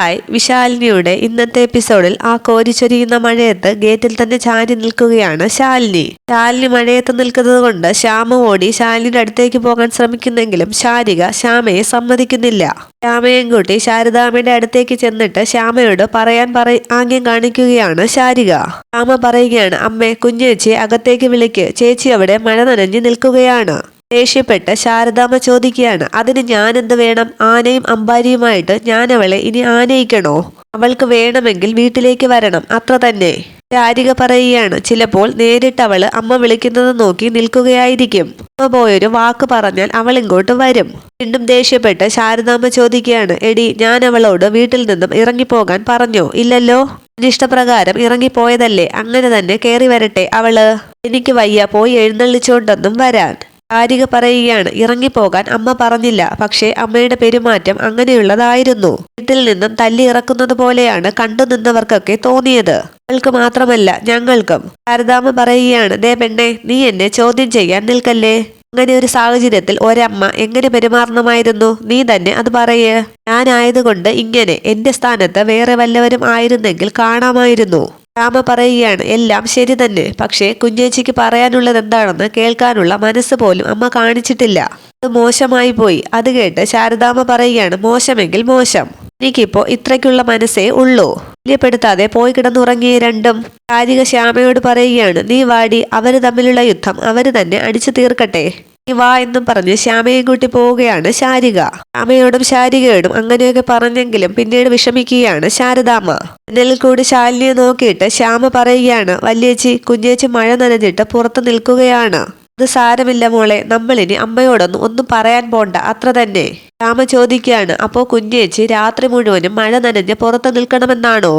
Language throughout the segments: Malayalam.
ഹായ് വിശാലിനിയുടെ ഇന്നത്തെ എപ്പിസോഡിൽ ആ കോരിച്ചൊരിയുന്ന മഴയത്ത് ഗേറ്റിൽ തന്നെ ചാരി നിൽക്കുകയാണ് ശാലിനി. ശാലിനി മഴയത്ത് നിൽക്കുന്നത് കൊണ്ട് ശ്യാമ ഓടി ശാലിനിയുടെ അടുത്തേക്ക് പോകാൻ ശ്രമിക്കുന്നെങ്കിലും ശാരിക ശ്യാമയെ സമ്മതിക്കുന്നില്ല. ശ്യാമയും കൂട്ടി ശാരദാമ്മയുടെ അടുത്തേക്ക് ചെന്നിട്ട് ശ്യാമയോട് പറയാൻ പറ ആംഗ്യം കാണിക്കുകയാണ് ശാരിക. ശ്യാമ പറയുകയാണ് അമ്മേ കുഞ്ഞേച്ചി അകത്തേക്ക് വിളിക്ക്. ചേച്ചി അവിടെ മഴ നനഞ്ഞു നിൽക്കുകയാണ്. ദേഷ്യപ്പെട്ട് ശാരദാമ്മ ചോദിക്കുകയാണ് അതിന് ഞാൻ എന്ത് വേണം? ആനയും അമ്പാരിയുമായിട്ട് ഞാൻ അവളെ ഇനി ആനയിക്കണോ? അവൾക്ക് വേണമെങ്കിൽ വീട്ടിലേക്ക് വരണം. അത്ര തന്നെ. ചാരിക പറയുകയാണ് ചിലപ്പോൾ നേരിട്ട് അവൾ അമ്മ വിളിക്കുന്നത് നോക്കി നിൽക്കുകയായിരിക്കും. അമ്മ പോയൊരു വാക്ക് പറഞ്ഞാൽ അവൾ ഇങ്ങോട്ട് വരും. വീണ്ടും ദേഷ്യപ്പെട്ട് ശാരദാമ്മ ചോദിക്കുകയാണ് എടി ഞാൻ അവളോട് വീട്ടിൽ നിന്നും ഇറങ്ങിപ്പോകാൻ പറഞ്ഞോ? ഇല്ലല്ലോ. ഇഷ്ടപ്രകാരം ഇറങ്ങിപ്പോയതല്ലേ. അങ്ങനെ തന്നെ കയറി വരട്ടെ അവൾ. എനിക്ക് വയ്യ പോയി എഴുന്നള്ളിച്ചോണ്ടൊന്നും വരാൻ. ആരിക പറയുകയാണ് ഇറങ്ങിപ്പോകാൻ അമ്മ പറഞ്ഞില്ല പക്ഷേ അമ്മയുടെ പെരുമാറ്റം അങ്ങനെയുള്ളതായിരുന്നു. വീട്ടിൽ നിന്നും തല്ലി ഇറക്കുന്നത് പോലെയാണ് കണ്ടു നിന്നവർക്കൊക്കെ തോന്നിയത്. അവൾക്ക് മാത്രമല്ല ഞങ്ങൾക്കും. ഭാരതാമ്മ പറയുകയാണ് ദേ പെണ്ണെ നീ എന്നെ ചോദ്യം ചെയ്യാൻ നിൽക്കല്ലേ? അങ്ങനെ ഒരു സാഹചര്യത്തിൽ ഒരമ്മ എങ്ങനെ പെരുമാറണമായിരുന്നു? നീ തന്നെ അത് പറയേ. ഞാനായതുകൊണ്ട് ഇങ്ങനെ എന്റെ സ്ഥാനത്ത് വേറെ വല്ലവരും ആയിരുന്നെങ്കിൽ കാണാമായിരുന്നു. രാമ പറയുകയാണ് എല്ലാം ശരി തന്നെ. പക്ഷേ കുഞ്ഞേച്ചിക്ക് പറയാനുള്ളത് എന്താണെന്ന് കേൾക്കാനുള്ള മനസ്സ് പോലും അമ്മ കാണിച്ചിട്ടില്ല. അത് മോശമായി പോയി. അത് കേട്ട് ശാരദാമ്മ പറയുകയാണ് മോശമെങ്കിൽ മോശം. എനിക്കിപ്പോ ഇത്രയ്ക്കുള്ള മനസ്സേ ഉള്ളൂ. ശല്യപ്പെടുത്താതെ പോയി കിടന്നുറങ്ങിയ രണ്ടും കാരിക ശ്യാമയോട് പറയുകയാണ് നീ വാടി അവർ തമ്മിലുള്ള യുദ്ധം അവർ തന്നെ അടിച്ചു തീർക്കട്ടെ. നീ വാ എന്നും പറഞ്ഞ് ശ്യാമയെ കൂട്ടി പോവുകയാണ് ശാരിക. ശ്യാമയോടും ശാരികയോടും അങ്ങനെയൊക്കെ പറഞ്ഞെങ്കിലും പിന്നീട് വിഷമിക്കുകയാണ് ശാരദാമ്മ. ജനലിൽ കൂടി ശാലിനിയെ നോക്കിയിട്ട് ശ്യാമ പറയുകയാണ് വല്യേച്ചി കുഞ്ഞേച്ചി മഴ നനഞ്ഞിട്ട് പുറത്തു നിൽക്കുകയാണ്. അത് സാരമില്ല മോളെ. നമ്മളിനി അമ്മയോടൊന്നും ഒന്നും പറയാൻ പോണ്ട. അത്ര തന്നെ. രാമ ചോദിക്കുകയാണ് അപ്പോ കുഞ്ഞേച്ചി രാത്രി മുഴുവനും മഴ നനഞ്ഞ് പുറത്ത് നിൽക്കണമെന്നാണോ?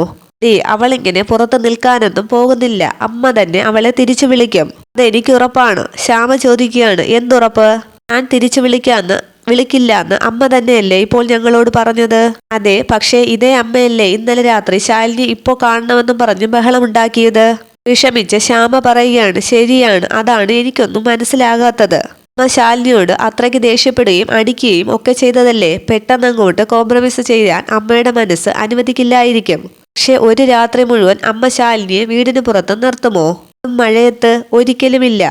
ദേ അവളിങ്ങനെ പുറത്ത് നിൽക്കാനൊന്നും പോകുന്നില്ല. അമ്മ തന്നെ അവളെ തിരിച്ചു വിളിക്കും. അതെനിക്ക് ഉറപ്പാണ്. ശ്യാമ ചോദിക്കുകയാണ് എന്തുറപ്പ്? ഞാൻ തിരിച്ചു വിളിക്കാന്ന് വിളിക്കില്ല എന്ന് അമ്മ തന്നെയല്ലേ ഇപ്പോൾ ഞങ്ങളോട് പറഞ്ഞത്? അതെ പക്ഷേ ഇതേ അമ്മയല്ലേ ഇന്നലെ രാത്രി ശാലിനി ഇപ്പോ കാണണമെന്നും പറഞ്ഞ് ബഹളമുണ്ടാക്കിയത്? വിഷമിച്ച് ശ്യാമ പറയുകയാണ് ശരിയാണ്. അതാണ് എനിക്കൊന്നും മനസ്സിലാകാത്തത്. അമ്മ ശാലിനിയോട് അത്രയ്ക്ക് ദേഷ്യപ്പെടുകയും അടിക്കുകയും ഒക്കെ ചെയ്തതല്ലേ? പെട്ടെന്നങ്ങോട്ട് കോംപ്രമൈസ് ചെയ്യാൻ അമ്മയുടെ മനസ്സ് അനുവദിക്കില്ലായിരിക്കും. പക്ഷെ ഒരു രാത്രി മുഴുവൻ അമ്മ ശാലിനിയെ വീടിന് പുറത്ത് നിർത്തുമോ? മഴയത്ത് ഒരിക്കലുമില്ല.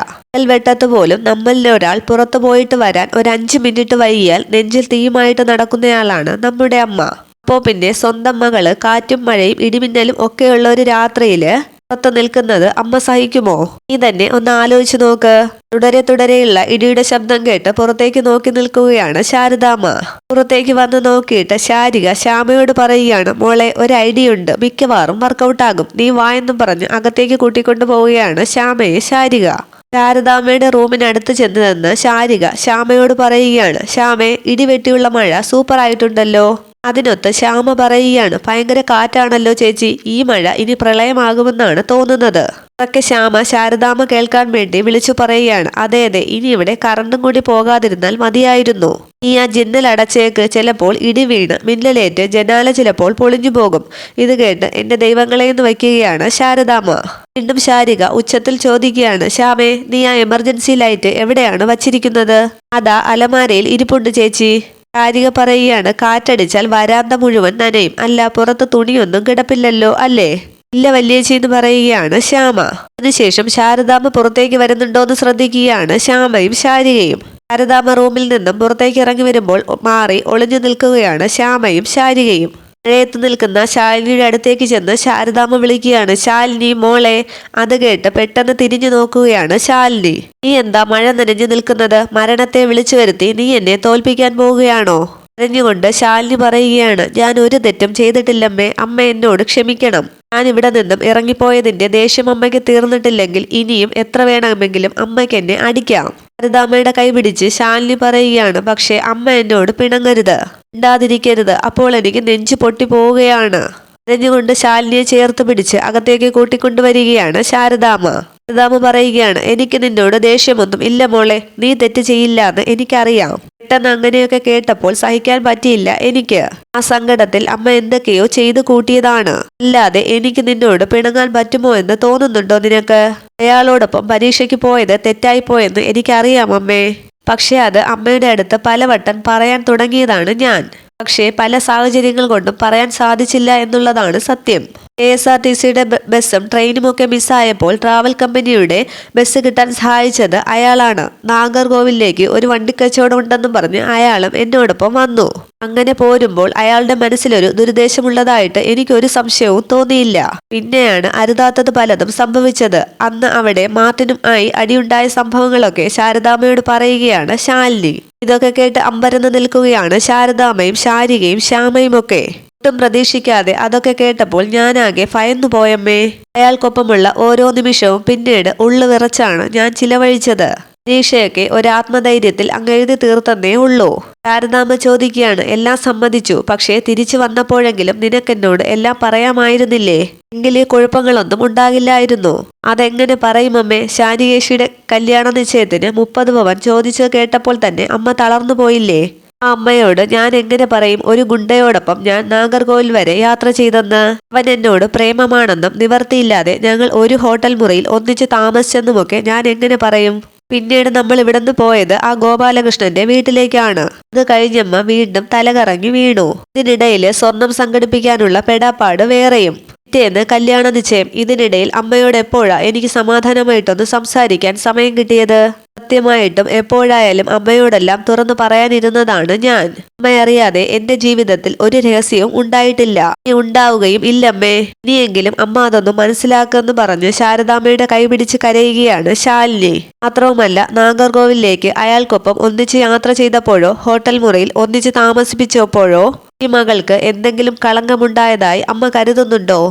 വെട്ടത്ത് പോലും നമ്മളിൽ ഒരാൾ പുറത്തു പോയിട്ട് വരാൻ ഒരു അഞ്ച് മിനിറ്റ് വൈകിയാൽ നെഞ്ചിൽ തീയുമായിട്ട് നടക്കുന്നയാളാണ് നമ്മുടെ അമ്മ. അപ്പോ പിന്നെ സ്വന്തം മകൾ കാറ്റും മഴയും ഇടിമിന്നലും ഒക്കെയുള്ള ഒരു രാത്രിയിൽ പുറത്ത് നിൽക്കുന്നത് അമ്മ സഹിക്കുമോ? നീ തന്നെ ഒന്ന് ആലോചിച്ചു നോക്ക്. തുടരെ തുടരെയുള്ള ഇടിയുടെ ശബ്ദം കേട്ട് പുറത്തേക്ക് നോക്കി നിൽക്കുകയാണ് ശാരദാമ്മ. പുറത്തേക്ക് വന്ന് നോക്കിയിട്ട് ശാരിക ശ്യാമയോട് പറയുകയാണ് മോളെ ഒരു ഐഡിയ ഉണ്ട്. മിക്കവാറും വർക്കൗട്ടാകും നീ വായെന്നും പറഞ്ഞ് അകത്തേക്ക് കൂട്ടിക്കൊണ്ടു പോവുകയാണ് ശ്യാമയെ ശാരിക. ശാരദാമ്മയുടെ റൂമിനടുത്ത് ചെന്ന് നിന്ന് ശാരിക ശ്യാമയോട് പറയുകയാണ് ശ്യാമെ ഇടിവെട്ടിയുള്ള മഴ സൂപ്പർ ആയിട്ടുണ്ടല്ലോ. അതിനൊത്ത് ശ്യാമ പറയുകയാണ് ഭയങ്കര കാറ്റാണല്ലോ ചേച്ചി ഈ മഴ ഇനി പ്രളയമാകുമെന്നാണ് തോന്നുന്നത്. അതൊക്കെ ശ്യാമ ശാരദാമ കേൾക്കാൻ വേണ്ടി വിളിച്ചു പറയുകയാണ് അതെ അതെ ഇനി ഇവിടെ കറണ്ടും കൂടി പോകാതിരുന്നാൽ മതിയായിരുന്നു. ഈ ആ ജിന്നൽ അടച്ചേക്ക് ചിലപ്പോൾ ഇടി വീണ് മിന്നലേറ്റ് ജനാല ചിലപ്പോൾ പൊളിഞ്ഞു പോകും. ഇത് കേട്ട് എന്റെ ദൈവങ്ങളെ എന്ന് വയ്ക്കുകയാണ് ശാരദാമ്മ. വീണ്ടും ശാരിക ഉച്ചത്തിൽ ചോദിക്കുകയാണ് ശ്യാമേ നീ ആ എമർജൻസി ലൈറ്റ് എവിടെയാണ് വച്ചിരിക്കുന്നത്? അതാ അലമാരയിൽ ഇരിപ്പുണ്ട് ചേച്ചി. കാരിക പറയുകയാണ് കാറ്റടിച്ചാൽ വരാന്ത മുഴുവൻ നനയും. അല്ല പുറത്ത് തുണിയൊന്നും കിടപ്പില്ലല്ലോ അല്ലേ? ഇല്ല വല്യേച്ചി എന്ന് പറയുകയാണ് ശ്യാമ. അതിനുശേഷം ശാരദാമ്മ പുറത്തേക്ക് വരുന്നുണ്ടോ എന്ന് ശ്രദ്ധിക്കുകയാണ് ശ്യാമയും ശാരികയും. ശാരദാമ്മ റൂമിൽ നിന്നും പുറത്തേക്ക് ഇറങ്ങി വരുമ്പോൾ മാറി ഒളിഞ്ഞു നിൽക്കുകയാണ് ശ്യാമയും ശാരികയും. മഴയത്ത് നിൽക്കുന്ന ശാലിനിയുടെ അടുത്തേക്ക് ചെന്ന് ശാരദാമ്മ വിളിക്കുകയാണ്. ശാലിനി മോളെ അത് കേട്ട് പെട്ടെന്ന് തിരിഞ്ഞു നോക്കുകയാണ് ശാലിനി. നീ എന്താ മഴ നനഞ്ഞു നിൽക്കുന്നത്? മരണത്തെ വിളിച്ചു വരുത്തി. നീ എന്നെ തോൽപ്പിക്കാൻ പോവുകയാണോ? കരഞ്ഞുകൊണ്ട് ശാലിനി പറയുകയാണ് ഞാൻ ഒരു തെറ്റും ചെയ്തിട്ടില്ലമ്മേ അമ്മ എന്നോട് ക്ഷമിക്കണം. ഞാൻ ഇവിടെ നിന്നും ഇറങ്ങിപ്പോയതിന്റെ ദേഷ്യം അമ്മയ്ക്ക് തീർന്നിട്ടില്ലെങ്കിൽ ഇനിയും എത്ര വേണമെങ്കിലും അമ്മയ്ക്ക് എന്നെ അടിക്കാം. ഹരിതാമ്മയുടെ കൈ പിടിച്ച് ശാലിനി പറയുകയാണ് പക്ഷേ അമ്മ എന്നോട് പിണങ്ങരുത് ഉണ്ടാതിരിക്കരുത് അപ്പോൾ എനിക്ക് നെഞ്ചു പൊട്ടി പോവുകയാണ്. കരഞ്ഞുകൊണ്ട് ശാലിനിയെ ചേർത്ത് പിടിച്ച് അകത്തേക്ക് കൂട്ടിക്കൊണ്ടുവരികയാണ് ശാരദാമ്മ. ശാരദാമ്മ പറയുകയാണ് എനിക്ക് നിന്നോട് ദേഷ്യമൊന്നും ഇല്ല മോളെ നീ തെറ്റ് ചെയ്യില്ല എന്ന് എനിക്കറിയാം. പെട്ടെന്ന് അങ്ങനെയൊക്കെ കേട്ടപ്പോൾ സഹിക്കാൻ പറ്റിയില്ല എനിക്ക്. ആ സങ്കടത്തിൽ അമ്മ എന്തൊക്കെയോ ചെയ്തു കൂട്ടിയതാണ്. അല്ലാതെ എനിക്ക് നിന്നോട് പിണങ്ങാൻ പറ്റുമോ എന്ന് തോന്നുന്നുണ്ടോ നിനക്ക്? അയാളോടൊപ്പം പരീക്ഷയ്ക്ക് പോയത് തെറ്റായിപ്പോയെന്ന് എനിക്കറിയാം അമ്മേ. പക്ഷേ അത് അമ്മയുടെ അടുത്ത് പലവട്ടം പറയാൻ തുടങ്ങിയതാണ് ഞാൻ. പക്ഷേ പല സാഹചര്യങ്ങൾ കൊണ്ടും പറയാൻ സാധിച്ചില്ല എന്നുള്ളതാണ് സത്യം. കെ എസ് ആർ ടി സിയുടെ ബസ്സും ട്രെയിനുമൊക്കെ മിസ്സായപ്പോൾ ട്രാവൽ കമ്പനിയുടെ ബസ് കിട്ടാൻ സഹായിച്ചത് അയാളാണ്. നാഗർകോവിലേക്ക് ഒരു വണ്ടിക്കച്ചവടം ഉണ്ടെന്നും പറഞ്ഞ് അയാളും എന്നോടൊപ്പം വന്നു. അങ്ങനെ പോരുമ്പോൾ അയാളുടെ മനസ്സിലൊരു ദുരുദ്ദേശമുള്ളതായിട്ട് എനിക്കൊരു സംശയവും തോന്നിയില്ല. പിന്നെയാണ് അരുതാത്തത് പലതും സംഭവിച്ചത്. അന്ന് അവിടെ മാർട്ടിനും ആയി അടിയുണ്ടായ സംഭവങ്ങളൊക്കെ ശാരദാമയോട് പറയുകയാണ് ശാലിനി. ഇതൊക്കെ കേട്ട് അമ്പരന്ന് നിൽക്കുകയാണ് ശാരദാമയും ശാരികയും ശ്യാമയും ഒക്കെ ഒട്ടും പ്രതീക്ഷിക്കാതെ അതൊക്കെ കേട്ടപ്പോൾ ഞാനാകെ ഭയന്നു പോയമ്മേ. അയാൾക്കൊപ്പമുള്ള ഓരോ നിമിഷവും പിന്നീട് ഉള്ളു വിറച്ചാണ് ഞാൻ ചിലവഴിച്ചത്. പരീക്ഷയൊക്കെ ഒരാത്മധൈര്യത്തിൽ അങ്ങ് എഴുതി തീർത്തന്നേ ഉള്ളൂ. ശാരദാമ്മ ചോദിക്കുകയാണ് എല്ലാം സമ്മതിച്ചു. പക്ഷേ തിരിച്ചു വന്നപ്പോഴെങ്കിലും നിനക്കെന്നോട് എല്ലാം പറയാമായിരുന്നില്ലേ? എങ്കിലേ കുഴപ്പങ്ങളൊന്നും ഉണ്ടാകില്ലായിരുന്നു. അതെങ്ങനെ പറയുമമ്മേ? ശാനികേശിയുടെ കല്യാണ നിശ്ചയത്തിന് മുപ്പത് പവൻ ചോദിച്ചു കേട്ടപ്പോൾ തന്നെ അമ്മ തളർന്നു പോയില്ലേ? അമ്മയോട് ഞാൻ എങ്ങനെ പറയും? ഒരു ഗുണ്ടയോടൊപ്പം ഞാൻ നാഗർകോവിൽ വരെ യാത്ര ചെയ്തെന്ന്. അവൻ എന്നോട് പ്രേമമാണെന്നും നിവർത്തിയില്ലാതെ ഞങ്ങൾ ഒരു ഹോട്ടൽ മുറിയിൽ ഒന്നിച്ച് താമസിച്ചെന്നുമൊക്കെ ഞാൻ എങ്ങനെ പറയും? പിന്നീട് നമ്മൾ ഇവിടുന്ന് പോയത് ആ ഗോപാലകൃഷ്ണന്റെ വീട്ടിലേക്കാണ്. അത് കഴിഞ്ഞമ്മ വീണ്ടും തലകറങ്ങി വീണു. ഇതിനിടയിൽ സ്വർണം സംഘടിപ്പിക്കാനുള്ള പെടാപ്പാട് വേറെയും. പിറ്റേന്ന് കല്യാണ നിശ്ചയം. ഇതിനിടയിൽ അമ്മയോട് എപ്പോഴാ എനിക്ക് സമാധാനമായിട്ടൊന്ന് സംസാരിക്കാൻ സമയം കിട്ടിയത്? സത്യമായിട്ടും എപ്പോഴായാലും അമ്മയോടെല്ലാം തുറന്നു പറയാനിരുന്നതാണ് ഞാൻ. അമ്മയറിയാതെ എന്റെ ജീവിതത്തിൽ ഒരു രഹസ്യവും ഉണ്ടായിട്ടില്ല. ഇനി ഉണ്ടാവുകയും ഇല്ലമ്മേ. ഇനിയെങ്കിലും അമ്മ അതൊന്നും മനസ്സിലാക്കുമെന്ന് പറഞ്ഞ് ശാരദാമ്മയുടെ കൈപിടിച്ച് കരയുകയാണ് ശാലിനി. മാത്രവുമല്ല നാഗർകോവിലേക്ക് അയാൾക്കൊപ്പം ഒന്നിച്ച് യാത്ര ചെയ്തപ്പോഴോ ഹോട്ടൽ മുറിയിൽ ഒന്നിച്ച് താമസിപ്പിച്ചപ്പോഴോ ഈ മകൾക്ക് എന്തെങ്കിലും കളങ്കമുണ്ടായതായി അമ്മ കരുതുന്നുണ്ടോ?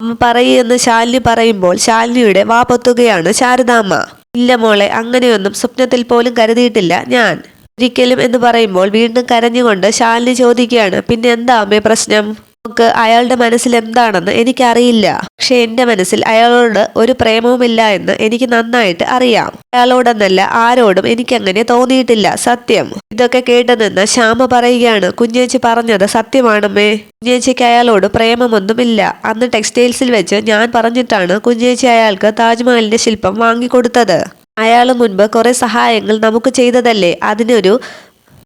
അമ്മ പറയുമെന്ന് ശാലിനി പറയുമ്പോൾ ശാലിനിയുടെ വാ പൊത്തുകയാണ് ശാരദാമ്മ ഇല്ല മോളെ അങ്ങനെയൊന്നും സ്വപ്നത്തിൽ പോലും കരുതിയിട്ടില്ല ഞാൻ. ഒരിക്കലും എന്ന് പറയുമ്പോൾ വീണ്ടും കരഞ്ഞുകൊണ്ട് ശാലിനി ചോദിക്കുകയാണ് പിന്നെ എന്താ അമ്മേ പ്രശ്നം? നമുക്ക് അയാളുടെ മനസ്സിൽ എന്താണെന്ന് എനിക്കറിയില്ല. പക്ഷെ എന്റെ മനസ്സിൽ അയാളോട് ഒരു പ്രേമവുമില്ല എന്ന് എനിക്ക് നന്നായിട്ട് അറിയാം. അയാളോടെന്നല്ല ആരോടും എനിക്കങ്ങനെ തോന്നിയിട്ടില്ല. സത്യം. ഇതൊക്കെ കേട്ടു നിന്ന് ശ്യാമ പറയുകയാണ്. കുഞ്ഞേച്ചി പറഞ്ഞത് സത്യമാണമ്മേ. കുഞ്ഞേച്ചിക്ക് അയാളോട് പ്രേമമൊന്നുമില്ല. അന്ന് ടെക്സ്റ്റൈൽസിൽ വെച്ച് ഞാൻ പറഞ്ഞിട്ടാണ് കുഞ്ഞേച്ചി അയാൾക്ക് താജ്മഹലിന്റെ ശില്പം വാങ്ങിക്കൊടുത്തത്. അയാൾ മുൻപ് കുറെ സഹായങ്ങൾ നമുക്ക് ചെയ്തതല്ലേ? അതിനൊരു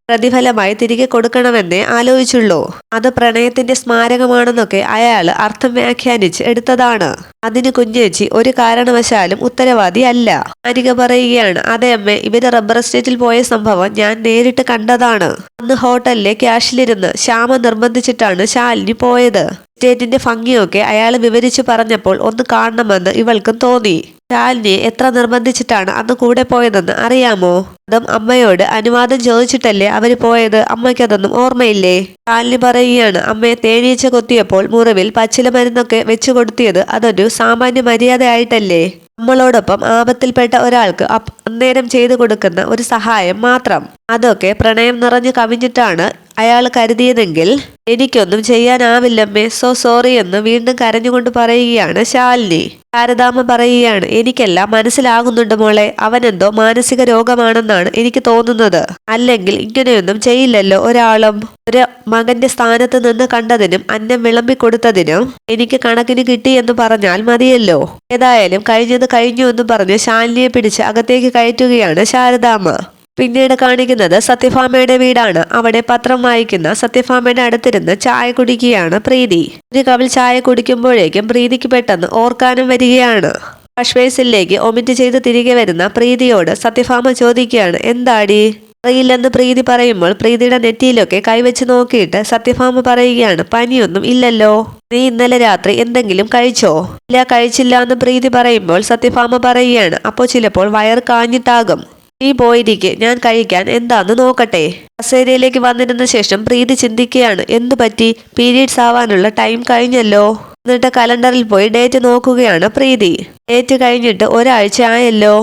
പ്രതിഫലമായി തിരികെ കൊടുക്കണമെന്നേ ആലോചിച്ചുള്ളൂ. അത് പ്രണയത്തിന്റെ സ്മാരകമാണെന്നൊക്കെ അയാൾ അർത്ഥം വ്യാഖ്യാനിച്ച് എടുത്തതാണ്. അതിന് കുഞ്ഞേച്ചി ഒരു കാരണവശാലും ഉത്തരവാദി അല്ല. അനിക പറയുകയാണ് അതേ അമ്മ ഇവർ റബ്ബർ എസ്റ്റേറ്റിൽ പോയ സംഭവം ഞാൻ നേരിട്ട് കണ്ടതാണ്. അന്ന് ഹോട്ടലിലെ ക്യാഷിലിരുന്ന് ശ്യാമ നിർബന്ധിച്ചിട്ടാണ് ശാലിനി പോയത്. സ്റ്റേറ്റിന്റെ ഭംഗിയൊക്കെ അയാൾ വിവരിച്ചു പറഞ്ഞപ്പോൾ ഒന്ന് കാണണമെന്ന് ഇവൾക്കും തോന്നി. ശാലിനിയെ എത്ര നിർബന്ധിച്ചിട്ടാണ് അന്ന് കൂടെ പോയതെന്ന് അറിയാമോ? അതും അമ്മയോട് അനുവാദം ചോദിച്ചിട്ടല്ലേ അവർ പോയത്? അമ്മയ്ക്കതൊന്നും ഓർമ്മയില്ലേ? ശാലിനി പറയുകയാണ് അമ്മയെ തേനീച്ച കൊത്തിയപ്പോൾ മുറിവിൽ പച്ചില മരുന്നൊക്കെ വെച്ചു കൊടുത്തിയത് അതൊരു സാമാന്യ മര്യാദയായിട്ടല്ലേ? നമ്മളോടൊപ്പം ആപത്തിൽപ്പെട്ട ഒരാൾക്ക് അന്നേരം ചെയ്തു കൊടുക്കുന്ന ഒരു സഹായം മാത്രം. അതൊക്കെ പ്രണയം നിറഞ്ഞു കവിഞ്ഞിട്ടാണ് അയാൾ കരുതിയതെങ്കിൽ എനിക്കൊന്നും ചെയ്യാനാവില്ലമ്മേ. സോ സോറി എന്ന് വീണ്ടും കരഞ്ഞുകൊണ്ട് പറയുകയാണ് ശാലിനി. ശാരദാമ്മ പറയുകയാണ് എനിക്കെല്ലാം മനസ്സിലാകുന്നുണ്ട് മോളെ. അവനെന്തോ മാനസിക രോഗമാണെന്നാണ് എനിക്ക് തോന്നുന്നത്. അല്ലെങ്കിൽ ഇങ്ങനെയൊന്നും ചെയ്യില്ലല്ലോ ഒരാളും. ഒരു മകന്റെ സ്ഥാനത്ത് നിന്ന് കണ്ടതിനും അന്നം വിളമ്പി കൊടുത്തതിനും എനിക്ക് കണക്കിന് കിട്ടി എന്ന് പറഞ്ഞാൽ മതിയല്ലോ. ഏതായാലും കഴിഞ്ഞത് കഴിഞ്ഞു എന്ന് പറഞ്ഞ് ശാലിനിയെ പിടിച്ച് അകത്തേക്ക് കയറ്റുകയാണ് ശാരദാമ്മ. പിന്നീട് കാണിക്കുന്നത് സത്യഭാമയുടെ വീടാണ്. അവിടെ പത്രം വായിക്കുന്ന സത്യഭാമയുടെ അടുത്തിരുന്ന് ചായ കുടിക്കുകയാണ് പ്രീതി. ഒരു കവിൽ ചായ കുടിക്കുമ്പോഴേക്കും പ്രീതിക്ക് പെട്ടെന്ന് ഓർക്കാനും വരികയാണ്. വാഷ്ബേസിലേക്ക് ഒമിറ്റ് ചെയ്ത് തിരികെ വരുന്ന പ്രീതിയോട് സത്യഭാമ ചോദിക്കുകയാണ് എന്താടി? അറിയില്ലെന്ന് പ്രീതി പറയുമ്പോൾ പ്രീതിയുടെ നെറ്റിയിലൊക്കെ കൈവച്ച് നോക്കിയിട്ട് സത്യഭാമ പറയുകയാണ് പനിയൊന്നും ഇല്ലല്ലോ. നീ ഇന്നലെ രാത്രി എന്തെങ്കിലും കഴിച്ചോ? ഇല്ല കഴിച്ചില്ല എന്ന് പ്രീതി പറയുമ്പോൾ സത്യഭാമ പറയുകയാണ് അപ്പോൾ ചിലപ്പോൾ വയർ കാഞ്ഞിട്ടാകും. നീ പോയിരിക്കെ ഞാൻ കഴിക്കാൻ. എന്താന്ന് നോക്കട്ടെ. കസേരയിലേക്ക് വന്നിരുന്ന ശേഷം പ്രീതി ചിന്തിക്കുകയാണ് എന്തു പറ്റി? പീരീഡ്സ് ആവാനുള്ള ടൈം കഴിഞ്ഞല്ലോ. എന്നിട്ട് കലണ്ടറിൽ പോയി ഡേറ്റ് നോക്കുകയാണ് പ്രീതി. ഡേറ്റ് കഴിഞ്ഞിട്ട് ഒരാഴ്ച ആയല്ലോ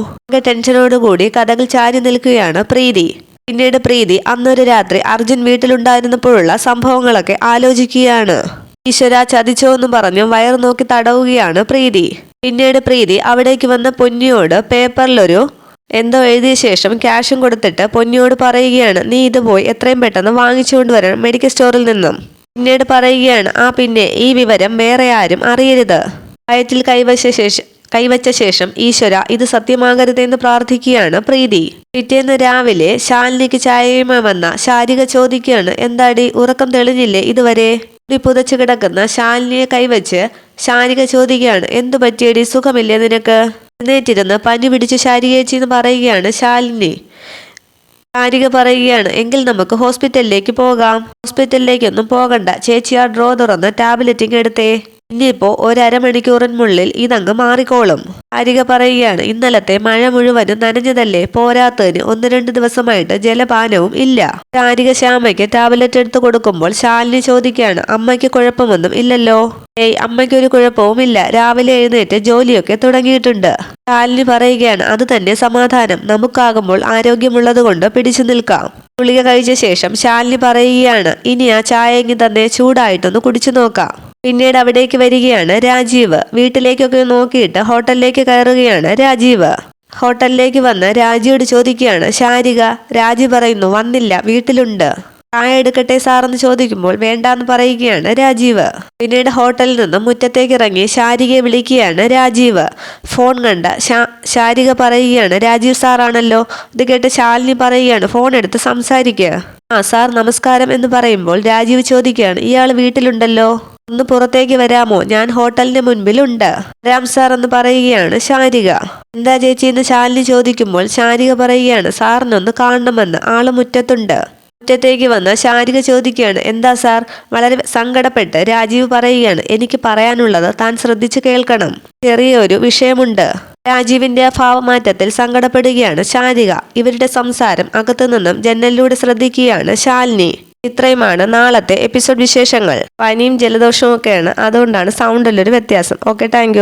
ടെൻഷനോടുകൂടി കഥകൾ ചാരി നിൽക്കുകയാണ് പ്രീതി. പിന്നീട് പ്രീതി അന്നൊരു രാത്രി അർജുൻ വീട്ടിലുണ്ടായിരുന്നപ്പോഴുള്ള സംഭവങ്ങളൊക്കെ ആലോചിക്കുകയാണ്. ഈശ്വര ചതിച്ചോ എന്ന് പറഞ്ഞ് വയർ നോക്കി തടവുകയാണ് പ്രീതി. പിന്നീട് പ്രീതി അവിടേക്ക് വന്ന പൊന്നിയോട് പേപ്പറിലൊരു എന്തോ എഴുതിയ ശേഷം ക്യാഷും കൊടുത്തിട്ട് പൊന്നിയോട് പറയുകയാണ് നീ ഇത് പോയി എത്രയും പെട്ടെന്ന് വാങ്ങിച്ചുകൊണ്ട് വരണം മെഡിക്കൽ സ്റ്റോറിൽ നിന്നും. പിന്നീട് പറയുകയാണ് ആ പിന്നെ ഈ വിവരം വേറെ ആരും അറിയരുത്. വയറ്റിൽ കൈവശ ശേഷം കൈവച്ച ശേഷം ഈശ്വര ഇത് സത്യമാകരുതെന്ന് പ്രാർത്ഥിക്കുകയാണ് പ്രീതി. പിറ്റേന്ന് രാവിലെ ശാലിനിക്ക് ചായയുമായി വന്ന ശാരിക ചോദിക്കുകയാണ് എന്താടി ഉറക്കം തെളിഞ്ഞില്ലേ ഇതുവരെ? പുതച്ചു കിടക്കുന്ന ശാലിനിയെ കൈവച്ച് ശാരിക ചോദിക്കുകയാണ് എന്തു പറ്റിയടി സുഖമില്ലേ നിനക്ക്? എഴുന്നേറ്റിരുന്ന് പനി പിടിച്ച് ശാരികേച്ചി എന്ന് പറയുകയാണ് ശാലിനി. ശാരിക പറയുകയാണ് എങ്കിൽ നമുക്ക് ഹോസ്പിറ്റലിലേക്ക് പോകാം. ഹോസ്പിറ്റലിലേക്കൊന്നും പോകണ്ട. ചേച്ചി ആ ഡ്രോ തുറന്ന് ടാബ്ലറ്റിങ് എടുത്തേ. ഇനിയിപ്പോ ഒരമണിക്കൂറിനുള്ളിൽ ഇതങ്ങ് മാറിക്കോളും. അരിക പറയുകയാണ് ഇന്നലത്തെ മഴ മുഴുവനും നനഞ്ഞതല്ലേ? പോരാത്തതിന് ഒന്ന് രണ്ട് ദിവസമായിട്ട് ജലപാനവും ഇല്ല. ആരിക ശ്യാമയ്ക്ക് ടാബ്ലറ്റ് എടുത്തു കൊടുക്കുമ്പോൾ ശാലിനി ചോദിക്കുകയാണ് അമ്മയ്ക്ക് കുഴപ്പമൊന്നും ഇല്ലല്ലോ? ഏയ് അമ്മയ്ക്ക് ഒരു കുഴപ്പവുമില്ല രാവിലെ എഴുന്നേറ്റ് ജോലിയൊക്കെ തുടങ്ങിയിട്ടുണ്ട്. ശാലിനി പറയുകയാണ് അത് തന്നെ സമാധാനം. നമുക്കാകുമ്പോൾ ആരോഗ്യമുള്ളത് കൊണ്ട് പിടിച്ചു നിൽക്കാം. ഗുളിക കഴിച്ച ശേഷം ശാലിനി പറയുകയാണ് ഇനി ആ ചായങ്ങി തന്നെ ചൂടായിട്ടൊന്ന് കുടിച്ചു നോക്കാം. പിന്നീട് അവിടേക്ക് വരികയാണ് രാജീവ്. വീട്ടിലേക്കൊക്കെ നോക്കിയിട്ട് ഹോട്ടലിലേക്ക് കയറുകയാണ് രാജീവ്. ഹോട്ടലിലേക്ക് വന്ന് രാജിയോട് ചോദിക്കുകയാണ് ശാരിക രാജി പറയുന്നു വന്നില്ല വീട്ടിലുണ്ട്. ചായ എടുക്കട്ടെ സാറെന്ന് ചോദിക്കുമ്പോൾ വേണ്ടാന്ന് പറയുകയാണ് രാജീവ്. പിന്നീട് ഹോട്ടലിൽ നിന്ന് മുറ്റത്തേക്ക് ഇറങ്ങി ശാരികയെ വിളിക്കുകയാണ് രാജീവ്. ഫോൺ കണ്ട ശാരിക പറയുകയാണ് രാജീവ് സാറാണല്ലോ. ഇത് കേട്ട് ശാലിനി പറയുകയാണ് ഫോൺ എടുത്ത് സംസാരിക്കുക ആ സാർ നമസ്കാരം എന്ന് പറയുമ്പോൾ രാജീവ് ചോദിക്കുകയാണ് ഇയാൾ വീട്ടിലുണ്ടല്ലോ? ഒന്ന് പുറത്തേക്ക് വരാമോ? ഞാൻ ഹോട്ടലിന് മുൻപിലുണ്ട്. രാം സാർ എന്ന് പറയുകയാണ് ശാരിക. എന്താ ചേച്ചി എന്ന് ശാലിനി ചോദിക്കുമ്പോൾ ശാരിക പറയുകയാണ് സാറിനൊന്ന് കാണണമെന്ന്. ആൾ മുറ്റത്തുണ്ട്. മുറ്റത്തേക്ക് വന്ന് ശാരിക ചോദിക്കുകയാണ് എന്താ സാർ? വളരെ സങ്കടപ്പെട്ട് രാജീവ് പറയുകയാണ് എനിക്ക് പറയാനുള്ളത് താൻ ശ്രദ്ധിച്ചു കേൾക്കണം. ചെറിയൊരു വിഷയമുണ്ട്. രാജീവിന്റെ ഭാവമാറ്റത്തിൽ സങ്കടപ്പെടുകയാണ് ശാരിക. ഇവരുടെ സംസാരം അകത്തു നിന്നും ജനലിലൂടെ ശ്രദ്ധിക്കുകയാണ് ശാലിനി. ഇത്രയുമാണ് നാളത്തെ എപ്പിസോഡ് വിശേഷങ്ങൾ. പനിയും ജലദോഷവും ഒക്കെയാണ് അതുകൊണ്ടാണ് സൗണ്ടിലൊരു വ്യത്യാസം. Okay thank